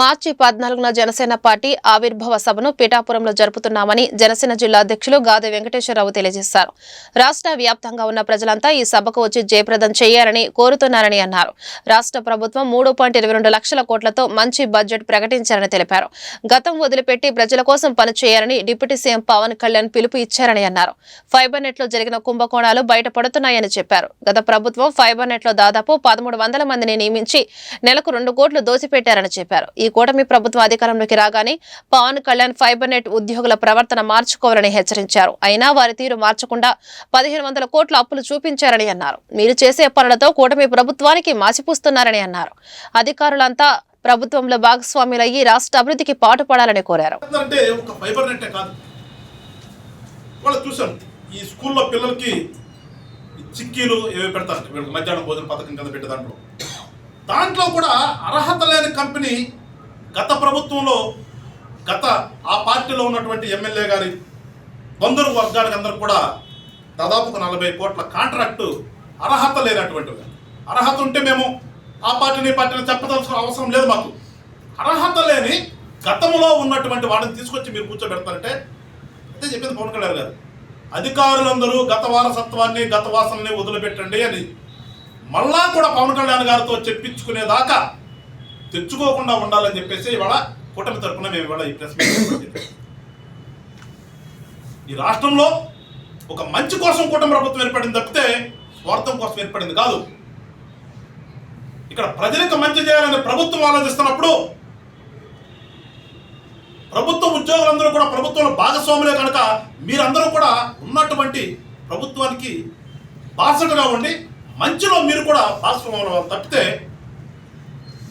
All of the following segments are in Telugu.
మార్చి పద్నాలుగున జనసేన పార్టీ ఆవిర్భావ సభను పీఠాపురంలో జరుపుతున్నామని జనసేన జిల్లా అధ్యక్షులు గాదె వెంకటేశ్వరరావు తెలియజేశారు. రాష్ట్ర వ్యాప్తంగా ఉన్న ప్రజలంతా ఈ సభకు వచ్చి జయప్రదం చేయాలని కోరుతున్నారని అన్నారు. రాష్ట్ర ప్రభుత్వం మూడు పాయింట్ ఇరవై రెండు లక్షల కోట్లతో మంచి బడ్జెట్ ప్రకటించారని తెలిపారు. గతం వదిలిపెట్టి ప్రజల కోసం పనిచేయాలని డిప్యూటీ సీఎం పవన్ కళ్యాణ్ పిలుపు ఇచ్చారని అన్నారు. ఫైబర్ నెట్లో జరిగిన కుంభకోణాలు బయటపడుతున్నాయని చెప్పారు. గత ప్రభుత్వం ఫైబర్ నెట్లో దాదాపు పదమూడు వందల మందిని నియమించి నెలకు రెండు కోట్లు దోచిపెట్టారని చెప్పారు. ఈ కూటమి ప్రభుత్వం అధికారంలోకి రాగానే పవన్ కళ్యాణ్ ఫైబర్ నెట్ ఉద్యోగుల ప్రవర్తన మార్చుకోవాలని హెచ్చరించారు. అయినా వారి తీరు మార్చకుండా పదిహేను వందల కోట్ల అప్పులు చూపించారని అన్నారు. మీరు చేసే పనులతో కూటమి ప్రభుత్వానికి మాసిపూస్తున్నారని అన్నారు. అధికారులంతా ప్రభుత్వంలో భాగస్వామ్యులయ్యి రాష్ట్ర అభివృద్ధికి పాటుపడాలని కోరారు. ఈ స్కూల్లో పిల్లలకి చిక్కీలు ఏవి పెడతారు మధ్యాహ్నం భోజన పథకం కింద పెట్టే దాంట్లో. దాంట్లో కూడా అర్హత లేని కంపెనీ గత ప్రభుత్వంలో గత ఆ పార్టీలో ఉన్నటువంటి ఎమ్మెల్యే గారి బంధువు వర్గానికి అందరూ కూడా దాదాపు నలభై కోట్ల కాంట్రాక్టు అర్హత లేనటువంటివి. అర్హత ఉంటే మేము ఆ పార్టీని పార్టీని చెప్పదలసిన అవసరం లేదు మాకు. అర్హత లేని గతంలో ఉన్నటువంటి వాడిని తీసుకొచ్చి మీరు కూర్చోబెడతారంటే అదే చెప్పింది పవన్ కళ్యాణ్ గారు. అధికారులందరూ గత వారసత్వాన్ని గత వాసనని వదిలిపెట్టండి అని మళ్ళా కూడా పవన్ కళ్యాణ్ గారితో చెప్పించుకునేదాకా తెచ్చుకోకుండా ఉండాలని చెప్పేసి ఇవాళ కూటమి తరపున మేము ఇవాళ ఈ ప్రెస్ మీట్ ఈ రాష్ట్రంలో ఒక మంచి కోసం కూటమి ప్రభుత్వం ఏర్పడింది తప్పితే స్వార్థం కోసం ఏర్పడింది కాదు. ఇక్కడ ప్రజలకు మంచి చేయాలని ప్రభుత్వం ఆలోచిస్తున్నప్పుడు ప్రభుత్వ ఉద్యోగులందరూ కూడా ప్రభుత్వంలో భాగస్వాములే కనుక మీరందరూ కూడా ఉన్నటువంటి ప్రభుత్వానికి బాసటగా ఉండి మంచిలో మీరు కూడా భాగస్వాములు తప్పితే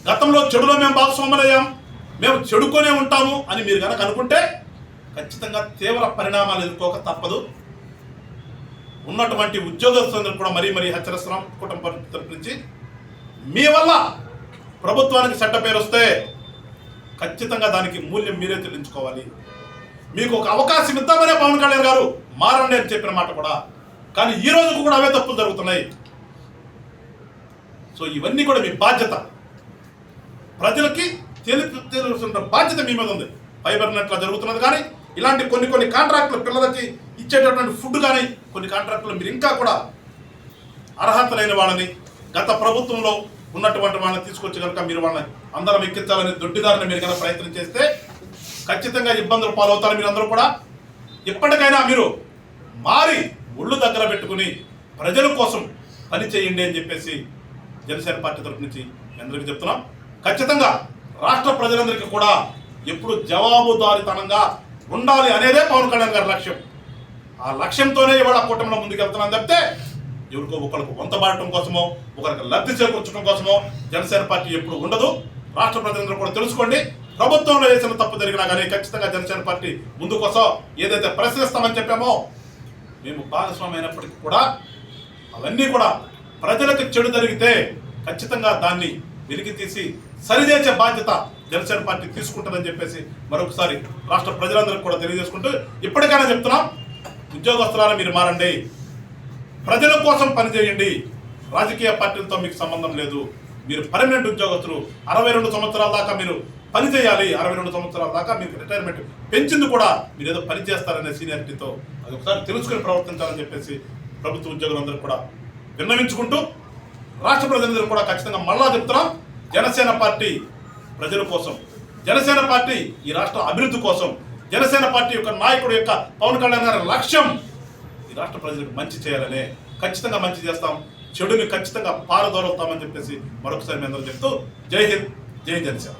గతంలో చెడులో మేము భాగస్వాములయ్యాం. మేము చెడుకొనే ఉంటాము అని మీరు కనుక అనుకుంటే ఖచ్చితంగా తీవ్ర పరిణామాలు ఎదుర్కోక తప్పదు. ఉన్నటువంటి ఉద్యోగస్తులందరూ కూడా మరీ మరీ హెచ్చరిస్తున్నాం కుటుంబ తరపు నుంచి మీ వల్ల ప్రభుత్వానికి చెడ్డ పేరు వస్తే ఖచ్చితంగా దానికి మూల్యం మీరే చెల్లించుకోవాలి. మీకు ఒక అవకాశం ఇద్దామనే పవన్ కళ్యాణ్ గారు మారండి అని చెప్పిన మాట కూడా. కానీ ఈ రోజుకు కూడా అవే తప్పులు జరుగుతున్నాయి. సో ఇవన్నీ కూడా మీ బాధ్యత. ప్రజలకి తెలుపు తెలుసుకున్న బాధ్యత మీ మీద ఉంది. ఫైబర్ నెట్లా జరుగుతున్నది కానీ ఇలాంటి కొన్ని కొన్ని కాంట్రాక్టులు పిల్లలకి ఇచ్చేటటువంటి ఫుడ్ కానీ కొన్ని కాంట్రాక్టులు మీరు ఇంకా కూడా అర్హత లేని వాళ్ళని గత ప్రభుత్వంలో ఉన్నటువంటి వాళ్ళని తీసుకొచ్చి కనుక మీరు వాళ్ళని అందరం ఎక్కించాలని దొడ్డిదారిని మీరు కనుక ప్రయత్నం చేస్తే ఖచ్చితంగా ఇబ్బందులు పాలవుతారు మీరు అందరూ కూడా. ఇప్పటికైనా మీరు మారి ఒళ్ళు దగ్గర పెట్టుకుని ప్రజల కోసం పని చేయండి అని చెప్పేసి జనసేన పార్టీ తరఫు నుంచి అందరికీ చెప్తున్నాం. ఖచ్చితంగా రాష్ట్ర ప్రజలందరికీ కూడా ఎప్పుడు జవాబుదారితనంగా ఉండాలి అనేదే పవన్ కళ్యాణ్ గారి లక్ష్యం. ఆ లక్ష్యంతోనే ఇవాళ కూటమిలో ముందుకు వెళ్తున్నాం తప్పితే ఎవరికో ఒకరికి వంతబాడటం కోసమో ఒకరికి లబ్ధి చేకూర్చడం కోసమో జనసేన పార్టీ ఎప్పుడు ఉండదు. రాష్ట్ర ప్రజలందరూ కూడా తెలుసుకోండి. ప్రభుత్వంలో చేసిన తప్పు జరిగినా కానీ ఖచ్చితంగా జనసేన పార్టీ ముందు కోసం ఏదైతే ప్రశ్నిస్తామని చెప్పామో మేము భాగస్వామి అయినప్పటికీ కూడా అవన్నీ కూడా ప్రజలకు చెడు జరిగితే ఖచ్చితంగా దాన్ని వెలికి తీసి సరిచేసే బాధ్యత జనసేన పార్టీ తీసుకుంటుందని చెప్పేసి మరొకసారి రాష్ట్ర ప్రజలందరికీ కూడా తెలియజేసుకుంటూ ఇప్పటికైనా చెప్తున్నాం ఉద్యోగస్తులారా మీరు మారండి. ప్రజల కోసం పనిచేయండి. రాజకీయ పార్టీలతో మీకు సంబంధం లేదు. మీరు పర్మనెంట్ ఉద్యోగస్తులు. అరవై రెండు సంవత్సరాల దాకా మీరు పని చేయాలి. అరవై రెండు సంవత్సరాల దాకా మీకు రిటైర్మెంట్ పెంచింది కూడా మీరు ఏదో పని చేస్తారనే సీనియారిటీతో అది ఒకసారి తెలుసుకుని ప్రవర్తించాలని చెప్పేసి ప్రభుత్వ ఉద్యోగులందరూ కూడా విన్నవించుకుంటూ రాష్ట్ర ప్రజలందరూ కూడా ఖచ్చితంగా మళ్ళా చెప్తున్నాం. జనసేన పార్టీ ప్రజల కోసం జనసేన పార్టీ ఈ రాష్ట్ర అభివృద్ధి కోసం జనసేన పార్టీ యొక్క నాయకుడు యొక్క పవన్ కళ్యాణ్ గారి లక్ష్యం ఈ రాష్ట్ర ప్రజలకు మంచి చేయాలనే ఖచ్చితంగా మంచి చేస్తాం. చెడుని ఖచ్చితంగా పారదోలుతామని చెప్పేసి మరొకసారి మీ అందరూ చెప్తూ జై హింద్ జై జనసేన.